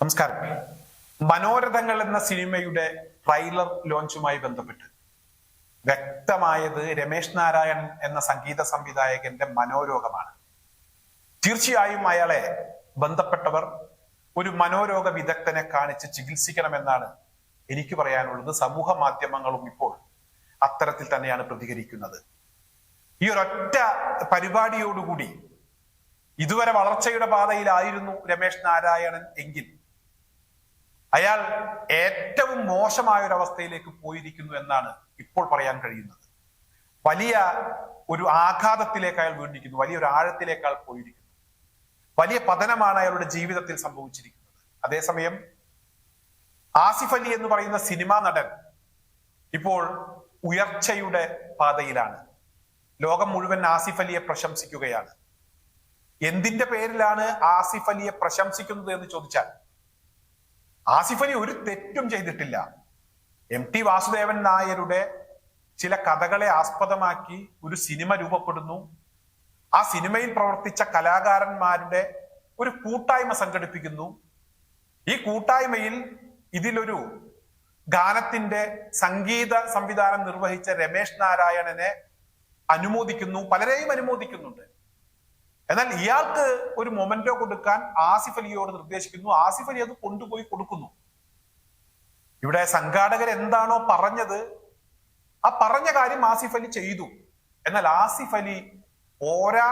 നമസ്കാരം. മനോരഥങ്ങൾ എന്ന സിനിമയുടെ ട്രെയിലർ ലോഞ്ചുമായി ബന്ധപ്പെട്ട് വ്യക്തമായത് രമേശ് നാരായണൻ എന്ന സംഗീത സംവിധായകന്റെ മനോരോഗമാണ്. തീർച്ചയായും അയാളെ ബന്ധപ്പെട്ടവർ ഒരു മനോരോഗ വിദഗ്ധനെ കാണിച്ച് ചികിത്സിക്കണമെന്നാണ് എനിക്ക് പറയാനുള്ളത്. സമൂഹ മാധ്യമങ്ങളും ഇപ്പോൾ അത്തരത്തിൽ തന്നെയാണ് പ്രതികരിക്കുന്നത്. ഈ ഒരൊറ്റ പരിപാടിയോടുകൂടി ഇതുവരെ വളർച്ചയുടെ പാതയിലായിരുന്നു രമേശ് നാരായണൻ എങ്കിൽ അയാൾ ഏറ്റവും മോശമായ ഒരു അവസ്ഥയിലേക്ക് പോയിരിക്കുന്നു എന്നാണ് ഇപ്പോൾ പറയാൻ കഴിയുന്നത്. വലിയ ഒരു ആഘാതത്തിലേക്ക് അയാൾ വീണ്ടിരിക്കുന്നു വലിയൊരു ആഴത്തിലേക്ക് അയാൾ പോയിരിക്കുന്നു. വലിയ പതനമാണ് അയാളുടെ ജീവിതത്തിൽ സംഭവിച്ചിരിക്കുന്നത്. അതേസമയം ആസിഫ് അലി എന്ന് പറയുന്ന സിനിമാ നടൻ ഇപ്പോൾ ഉയർച്ചയുടെ പാതയിലാണ്. ലോകം മുഴുവൻ ആസിഫ് അലിയെ പ്രശംസിക്കുകയാണ്. എന്തിന്റെ പേരിലാണ് ആസിഫ് അലിയെ പ്രശംസിക്കുന്നത് എന്ന് ചോദിച്ചാൽ ആസിഫ് അലി ഒരു തെറ്റും ചെയ്തിട്ടില്ല. എം ടി വാസുദേവൻ നായരുടെ ചില കഥകളെ ആസ്പദമാക്കി ഒരു സിനിമ രൂപപ്പെടുന്നു. ആ സിനിമയിൽ പ്രവർത്തിച്ച കലാകാരന്മാരുടെ ഒരു കൂട്ടായ്മ സംഘടിപ്പിക്കുന്നു. ഈ കൂട്ടായ്മയിൽ ഇതിലൊരു ഗാനത്തിന്റെ സംഗീത സംവിധാനം നിർവഹിച്ച രമേശ് നാരായണനെ അനുമോദിക്കുന്നു. പലരെയും അനുമോദിക്കുന്നുണ്ട്. എന്നാൽ ഇയാൾക്ക് ഒരു മൊമെന്റോ കൊടുക്കാൻ ആസിഫ് അലിയോട് നിർദ്ദേശിക്കുന്നു. ആസിഫ് അലി അത് കൊണ്ടുപോയി കൊടുക്കുന്നു. ഇവിടെ സംഘാടകർ എന്താണോ പറഞ്ഞത് ആ പറഞ്ഞ കാര്യം ആസിഫ് അലി ചെയ്തു. എന്നാൽ ആസിഫ് അലി ഓരാ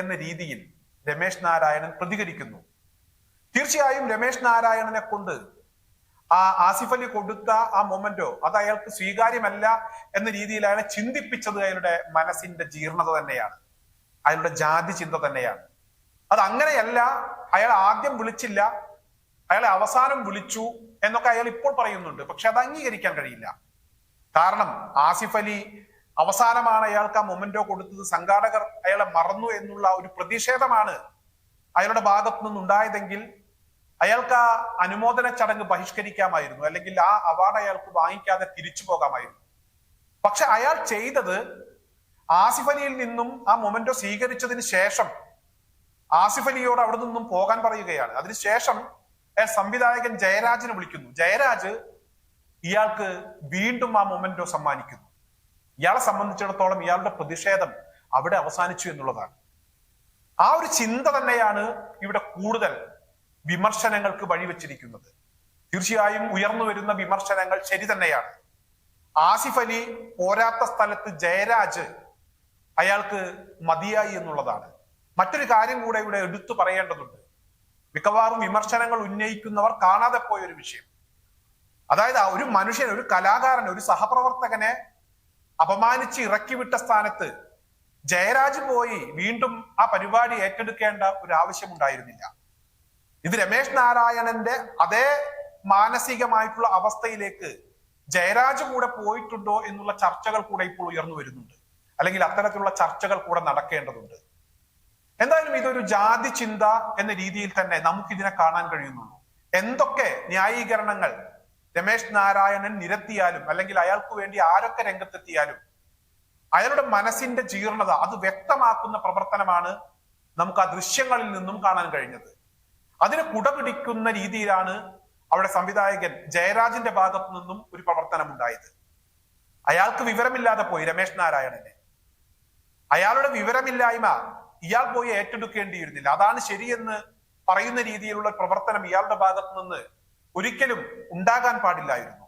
എന്ന രീതിയിൽ രമേശ് നാരായണൻ പ്രതികരിക്കുന്നു. തീർച്ചയായും രമേശ് നാരായണനെ കൊണ്ട് ആ ആസിഫ് അലി കൊടുത്ത ആ മൊമെന്റോ അത് അയാൾക്ക് സ്വീകാര്യമല്ല എന്ന രീതിയിൽ അയാളെ ചിന്തിപ്പിച്ചത് അയാളുടെ മനസ്സിന്റെ ജീർണത തന്നെയാണ്. അയാളുടെ ജാതി ചിന്ത തന്നെയാണ്. അത് അങ്ങനെയല്ല അയാൾ ആദ്യം വിളിച്ചില്ല അയാളെ അവസാനം വിളിച്ചു എന്നൊക്കെ അയാൾ ഇപ്പോൾ പറയുന്നുണ്ട്. പക്ഷെ അത് അംഗീകരിക്കാൻ കഴിയില്ല. കാരണം ആസിഫ് അലി അവസാനമാണ് അയാൾക്ക് ആ മൊമെന്റോ കൊടുത്തത്. സംഘാടകർ അയാളെ മറന്നു എന്നുള്ള ഒരു പ്രതിഷേധമാണ് അയാളുടെ ഭാഗത്തു നിന്നുണ്ടായതെങ്കിൽ അയാൾക്ക് ആ അനുമോദന ചടങ്ങ് ബഹിഷ്കരിക്കാമായിരുന്നു. അല്ലെങ്കിൽ ആ അവാർഡ് അയാൾക്ക് വാങ്ങിക്കാതെ തിരിച്ചു പോകാമായിരുന്നു. പക്ഷെ അയാൾ ചെയ്തത് ആസിഫ് അലിയിൽ നിന്നും ആ മൊമെന്റോ സ്വീകരിച്ചതിന് ശേഷം ആസിഫ് അലിയോട് അവിടെ നിന്നും പോകാൻ പറയുകയാണ്. അതിനുശേഷം സംവിധായകൻ ജയരാജിനെ വിളിക്കുന്നു. ജയരാജ് ഇയാൾക്ക് വീണ്ടും ആ മൊമെന്റോ സമ്മാനിക്കുന്നു. ഇയാളെ സംബന്ധിച്ചിടത്തോളം ഇയാളുടെ പ്രതിഷേധം അവിടെ അവസാനിച്ചു എന്നുള്ളതാണ്. ആ ഒരു ചിന്ത തന്നെയാണ് ഇവിടെ കൂടുതൽ വിമർശനങ്ങൾക്ക് വഴിവെച്ചിരിക്കുന്നത്. തീർച്ചയായും ഉയർന്നു വരുന്ന വിമർശനങ്ങൾ ശരി തന്നെയാണ്. ആസിഫ് അലി പോരാത്ത സ്ഥലത്ത് ജയരാജ് അയാൾക്ക് മതിയായി എന്നുള്ളതാണ്. മറ്റൊരു കാര്യം കൂടെ ഇവിടെ എടുത്തു പറയേണ്ടതുണ്ട്. മിക്കവാറും വിമർശനങ്ങൾ ഉന്നയിക്കുന്നവർ കാണാതെ പോയ ഒരു വിഷയം. അതായത് ഒരു മനുഷ്യൻ ഒരു കലാകാരൻ ഒരു സഹപ്രവർത്തകനെ അപമാനിച്ച് ഇറക്കിവിട്ട സ്ഥാനത്ത് ജയരാജ് പോയി വീണ്ടും ആ പരിപാടി ഏറ്റെടുക്കേണ്ട ഒരു ആവശ്യമുണ്ടായിരുന്നില്ല. ഇത് രമേശ് നാരായണന്റെ അതേ മാനസികമായിട്ടുള്ള അവസ്ഥയിലേക്ക് ജയരാജ് കൂടെ പോയിട്ടുണ്ടോ എന്നുള്ള ചർച്ചകൾ കൂടെ ഇപ്പോൾ ഉയർന്നു വരുന്നുണ്ട്. അല്ലെങ്കിൽ അത്തരത്തിലുള്ള ചർച്ചകൾ കൂടെ നടക്കേണ്ടതുണ്ട്. എന്തായാലും ഇതൊരു ജാതി ചിന്ത എന്ന രീതിയിൽ തന്നെ നമുക്കിതിനെ കാണാൻ കഴിയുന്നുള്ളൂ. എന്തൊക്കെ ന്യായീകരണങ്ങൾ രമേശ് നാരായണൻ നിരത്തിയാലും അല്ലെങ്കിൽ അയാൾക്ക് വേണ്ടി ആരൊക്കെ രംഗത്തെത്തിയാലും അയാളുടെ മനസ്സിന്റെ ജീർണത അത് വ്യക്തമാക്കുന്ന പ്രവർത്തനമാണ് നമുക്ക് ആ ദൃശ്യങ്ങളിൽ നിന്നും കാണാൻ കഴിഞ്ഞത്. അതിന് കുടപിടിക്കുന്ന രീതിയിലാണ് അവിടെ സംവിധായകൻ ജയരാജിന്റെ ഭാഗത്തു നിന്നും ഒരു പ്രവർത്തനം ഉണ്ടായത് അയാൾക്ക് വിവരമില്ലാതെ പോയി രമേശ് നാരായണനെ. അയാളുടെ വിവരമില്ലായ്മ ഇയാൾ പോയി ഏറ്റെടുക്കേണ്ടിയിരുന്നില്ല. അതാണ് ശരിയെന്ന് പറയുന്ന രീതിയിലുള്ള പ്രവർത്തനം ഇയാളുടെ ഭാഗത്തു നിന്ന് ഒരിക്കലും ഉണ്ടാകാൻ പാടില്ലായിരുന്നു.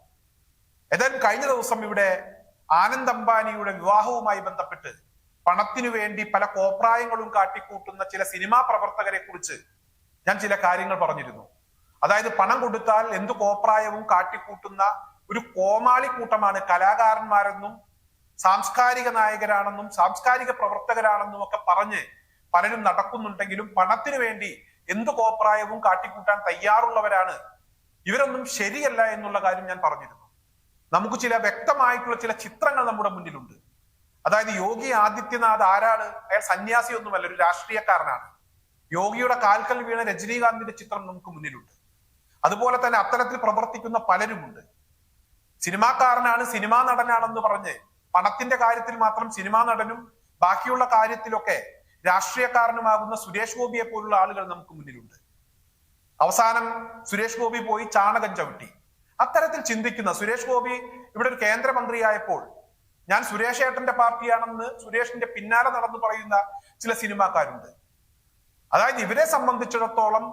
ഏതായാലും കഴിഞ്ഞ ദിവസം ഇവിടെ ആനന്ദ് അംബാനിയുടെ വിവാഹവുമായി ബന്ധപ്പെട്ട് പണത്തിനു വേണ്ടി പല കോപ്രായങ്ങളും കാട്ടിക്കൂട്ടുന്ന ചില സിനിമാ പ്രവർത്തകരെ കുറിച്ച് ഞാൻ ചില കാര്യങ്ങൾ പറഞ്ഞിരുന്നു. അതായത് പണം കൊടുത്താൽ എന്ത് കോപ്രായവും കാട്ടിക്കൂട്ടുന്ന ഒരു കോമാളി കൂട്ടമാണ് കലാകാരന്മാരെന്നും സാംസ്കാരിക നായകരാണെന്നും സാംസ്കാരിക പ്രവർത്തകരാണെന്നും ഒക്കെ പറഞ്ഞ് പലരും നടക്കുന്നുണ്ടെങ്കിലും പണത്തിനു വേണ്ടി എന്ത് കോപ്രായവും കാട്ടിക്കൂട്ടാൻ തയ്യാറുള്ളവരാണ്. ഇവരൊന്നും ശരിയല്ല എന്നുള്ള കാര്യം ഞാൻ പറഞ്ഞിരുന്നു. നമുക്ക് ചില വ്യക്തമായിട്ടുള്ള ചില ചിത്രങ്ങൾ നമ്മുടെ മുന്നിലുണ്ട്. അതായത് യോഗി ആദിത്യനാഥ് ആരാണ്? അയാൾ സന്യാസിയൊന്നുമല്ല ഒരു രാഷ്ട്രീയക്കാരനാണ്. യോഗിയുടെ കാൽക്കൽ വീണ രജനീകാന്തിന്റെ ചിത്രം നമുക്ക് മുന്നിലുണ്ട്. അതുപോലെ തന്നെ അത്തരത്തിൽ പ്രവർത്തിക്കുന്ന പലരുമുണ്ട്. സിനിമാക്കാരനാണ് സിനിമാ നടനാണെന്ന് പറഞ്ഞ് പണത്തിന്റെ കാര്യത്തിൽ മാത്രം സിനിമാ നടനും ബാക്കിയുള്ള കാര്യത്തിലൊക്കെ രാഷ്ട്രീയക്കാരനുമാകുന്ന സുരേഷ് ഗോപിയെ പോലുള്ള ആളുകൾ നമുക്ക് മുന്നിലുണ്ട്. അവസാനം സുരേഷ് ഗോപി പോയി ചാണകം ചവിട്ടി. അത്തരത്തിൽ ചിന്തിക്കുന്ന സുരേഷ് ഗോപി ഇവിടെ ഒരു കേന്ദ്രമന്ത്രിയായപ്പോൾ ഞാൻ സുരേഷ് ഏട്ടന്റെ പാർട്ടിയാണെന്ന് സുരേഷിന്റെ പിന്നാലെ നടന്നു പറയുന്ന ചില സിനിമാക്കാരുണ്ട്. അതായത് ഇവരെ സംബന്ധിച്ചിടത്തോളം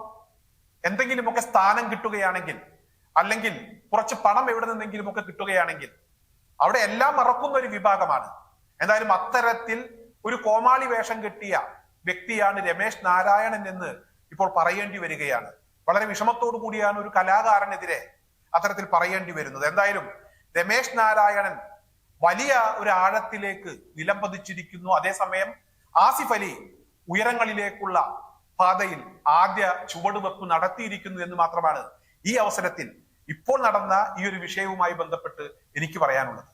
എന്തെങ്കിലുമൊക്കെ സ്ഥാനം കിട്ടുകയാണെങ്കിൽ അല്ലെങ്കിൽ കുറച്ച് പണം എവിടെ നിന്നെങ്കിലുമൊക്കെ കിട്ടുകയാണെങ്കിൽ അവിടെ എല്ലാം മറക്കുന്ന ഒരു വിഭാഗമാണ്. എന്തായാലും അത്തരത്തിൽ ഒരു കോമാളി വേഷം കെട്ടിയ വ്യക്തിയാണ് രമേശ് നാരായണൻ എന്ന് ഇപ്പോൾ പറയേണ്ടി വരികയാണ്. വളരെ വിഷമത്തോടു കൂടിയാണ് ഒരു കലാകാരനെതിരെ അത്തരത്തിൽ പറയേണ്ടി വരുന്നത്. എന്തായാലും രമേശ് നാരായണൻ വലിയ ഒരു ആഴത്തിലേക്ക് നിലംപതിച്ചിരിക്കുന്നു അതേസമയം ആസിഫ് അലി ഉയരങ്ങളിലേക്കുള്ള പാതയിൽ ആദ്യ ചുവടുവെപ്പ് നടത്തിയിരിക്കുന്നു എന്ന് മാത്രമാണ് ഈ അവസരത്തിൽ ഇപ്പോൾ നടന്ന ഈ ഒരു വിഷയവുമായി ബന്ധപ്പെട്ട് എനിക്ക് പറയാനുള്ളത്.